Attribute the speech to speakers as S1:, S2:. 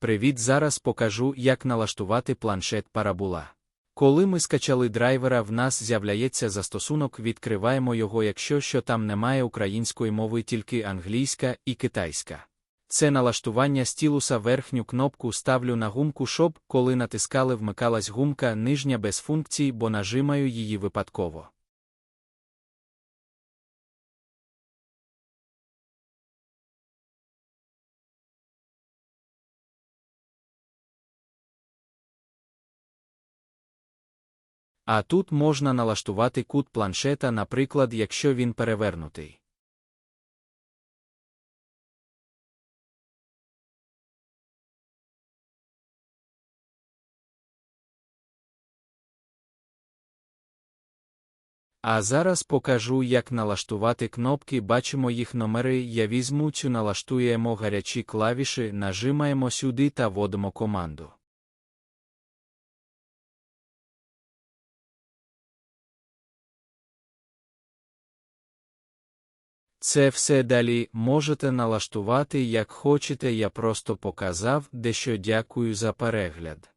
S1: Привіт, зараз покажу, як налаштувати планшет парабула. Коли ми скачали драйвера, в нас з'являється застосунок, відкриваємо його, якщо що там немає української мови, тільки англійська і китайська. Це налаштування стілуса верхню кнопку ставлю на гумку, щоб, коли натискали, вмикалась гумка нижня без функцій, бо нажимаю її випадково. А тут можна налаштувати кут планшета, наприклад, якщо він перевернутий. А зараз покажу, як налаштувати кнопки, бачимо їх номери, я візьму цю налаштуємо гарячі клавіші, нажимаємо сюди та вводимо команду. Це все далі можете налаштувати як хочете, я просто показав, дещо дякую за перегляд.